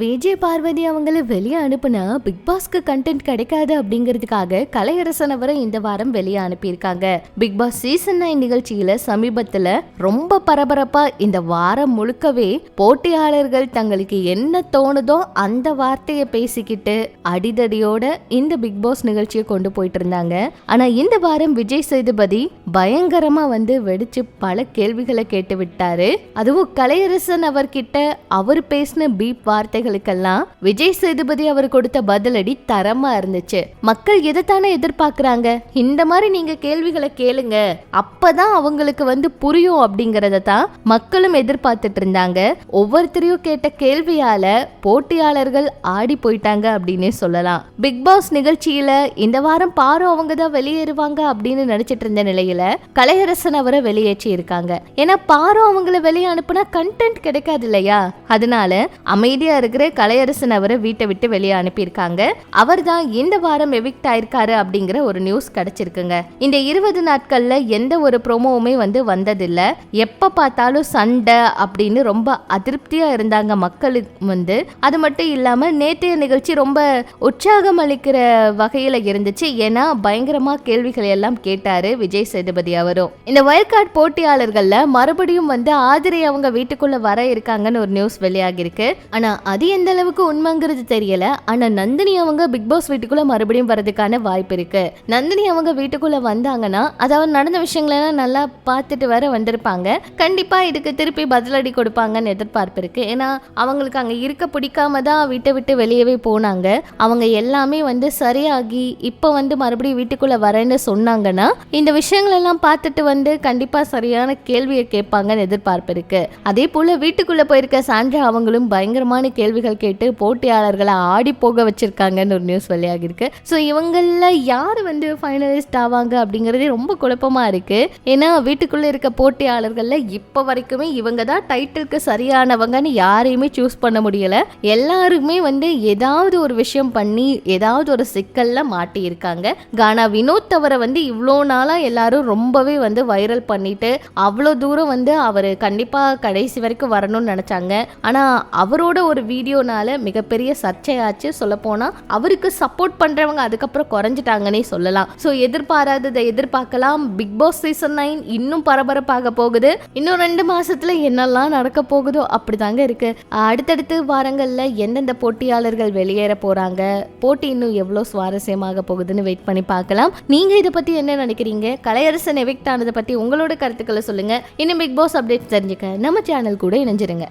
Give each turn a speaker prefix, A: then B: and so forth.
A: விஜய் பார்வதி அவங்கள வெளியே அனுப்புனா பிக் பாஸ்க்கு கண்டென்ட் கிடைக்காது அப்படிங்கிறதுக்காக கலையரசன் அவரை இந்த வாரம் வெளியே அனுப்பியிருக்காங்க. பிக் பாஸ் சீசன் நைன் நிகழ்ச்சியில சமீபத்துல ரொம்ப பரபரப்பா இந்த வாரம் முழுக்கவே போட்டியாளர்கள் தங்களுக்கு என்ன தோணுதோ அந்த வார்த்தையை பேசிக்கிட்டு அடிதடியோட இந்த பிக் பாஸ் நிகழ்ச்சியை கொண்டு போயிட்டு இருந்தாங்க. ஆனா இந்த வாரம் விஜய் சேதுபதி பயங்கரமா வந்து வெடிச்சு பல கேள்விகளை கேட்டு விட்டாரு. அதுவும் கலையரசன் அவர்கிட்ட அவர் பேசின பீப் கேள்விகளுக்கெல்லாம் விஜய் சேதுபதி அவர் கொடுத்த பதிலடி தரமா இருந்துச்சு. மக்கள் எதைத்தானே எதிர்பார்க்கறாங்க? இந்த மாதிரி நீங்க கேள்விகளை கேளுங்க. அப்பதான் அவங்களுக்கு வந்து புரியும் அப்படிங்கறத தான் மக்களும் எதிர்பார்த்துட்டு இருந்தாங்க. ஒவ்வொருத்தரையும் கேட்ட கேள்வியால போட்டியாளர்கள் ஆடி போயிட்டாங்க அப்படின்னே சொல்லலாம். பிக் பாஸ் நிகழ்ச்சியில இந்த வாரம் பாரு அவங்க தான் வெளியேறுவாங்க அப்படின்னு நினைச்சிட்டு இருந்த நிலையில கலையரசன் அவரை வெளியேற்றி இருக்காங்க. ஏன்னா பாரு அவங்கள வெளியே அனுப்புனா கண்டென்ட் கிடைக்காது இல்லையா? அதனால அமைதியா இருக்கிற கலையரசன் அவரை வீட்டை விட்டு வெளியே அனுப்பியிருக்காங்க. அவர் தான் இந்த வாரம் எவிக்ட் ஆயிருக்காரு அப்படிங்கிற ஒரு நியூஸ் கிடைச்சிருக்குங்க. இந்த இருபது நாட்கள்ல எந்த ஒரு ப்ரோமோவுமே வந்து வந்ததில்ல. எப்ப பார்த்தாலும் சண்டை அப்படின்னு ரொம்ப அதிருப்தியா இருந்தாங்க மக்களுக்கு வந்து. அது மட்டும் இல்லாம நேற்றைய நிகழ்ச்சி ரொம்ப உற்சாகம் அளிக்கிற வகையில இருந்துச்சு. ஏன்னா பயங்கரமா கேள்விகளை எல்லாம் கேட்டாரு விஜய் சேதுபதி அவரும். இந்த வயல்காட் போட்டியாளர்கள்ல மறுபடியும் வந்து ஆதிரை அவங்க வீட்டுக்குள்ள வர இருக்காங்கன்னு ஒரு நியூஸ் வெளியாகிருக்கு ஆனா அது எந்த அளவுக்கு உண்மைங்கிறது தெரியல. ஆனா நந்தினி அவங்க பிக் பாஸ் வீட்டுக்குள்ள மறுபடியும் வரதுக்கான வாய்ப்பு இருக்கு. நந்தினி அவங்க வீட்டுக்குள்ள வந்தாங்கன்னா அதாவது நடந்த விஷயங்களெல்லாம் நல்லா பார்த்துட்டு வர வந்திருப்பாங்க. கண்டிப்பா இதுக்கு திருப்பி பதிலடி கொடுப்பாங்கன்னு எதிர்பார்ப்பு இருக்கு. ஏன்னா அவங்களுக்கு அங்க இருக்க பிடிக்காம தான் வீட்டை விட்டு வெளியவே போனாங்க. அவங்க எல்லாமே வந்து சரியாகி இப்போ வந்து மறுபடியும் வீட்டுக்குள்ள வரேன்னு சொன்னாங்கன்னா இந்த விஷயங்கள் எல்லாம் பார்த்துட்டு வந்து கண்டிப்பா சரியான கேள்வியை கேட்பாங்கன்னு எதிர்பார்ப்பு இருக்கு. அதே போல வீட்டுக்குள்ள போயிருக்க சாண்ட்ரா அவங்களும் பயங்கரமான கேள்விகள் கேட்டு போட்டியாளர்களை ஆடி போக வச்சிருக்காங்கன்னு ஒரு நியூஸ் வெளியாகிருக்கு ஸோ இவங்களில் யார் வந்து ஃபைனலிஸ்ட் ஆவாங்க அப்படிங்கிறதே ரொம்ப குழப்பமா இருக்கு. ஏன்னா வீட்டுக்குள்ள இருக்க போட்டியாளர்கள்ல இப்போ வரைக்குமே இவங்க தான் டைட்டிலுக்கு சரியானவங்கன்னு யாரையுமே சூஸ் பண்ண முடியல. எல்லாருமே வந்து ஏதாவது ஒரு விஷயம் பண்ணி ஏதாவது ஒரு சிக்கல்ல மாட்டியிருக்காங்க கானா வினோத் அவரை வந்து இவ்வளோ நாளாக எல்லாரும் ரொம்பவே வந்து வைரல் பண்ணிட்டு அவ்வளோ தூரம் வந்து அவர் கண்டிப்பாக கடைசி வரைக்கும் வரணும்னு நினைச்சாங்க. ஆனா அவரோட ஒரு வீடியோனால மிகப்பெரிய சர்ச்சையாச்சு சொல்லப்போனால் அவருக்கு சப்போர்ட் பண்றவங்க அதுக்கப்புறம் குறைஞ்சிட்டாங்கன்னே சொல்லலாம். ஸோ எதிர்பாராததை எதிர்பார்க்கலாம். பிக் பாஸ் சீசன் நைன் இன்னும் பரபரப்பாக போகுது. இன்னும் ரெண்டு மாசத்துல என்னெல்லாம் நடக்க போகுதோ அப்படிதாங்க இருக்கு. அடுத்தடுத்து வாரங்கள்ல எந்தெந்த போட்டியாளர்கள் வெளியேற போறாங்க போட்டி இன்னும் எவ்வளோ சுவாரஸ்யமாக போகுதுன்னு வெயிட் பண்ணி பார்க்கலாம். நீங்க இதை பத்தி என்ன நினைக்கிறீங்க? கலையரசன் எவிக்ட் ஆனதை பத்தி உங்களோட கருத்துக்களை சொல்லுங்க. இன்னும் பிக் பாஸ் அப்டேட் தெரிஞ்சுக்க நம்ம சேனல் கூட இணைஞ்சிருங்க.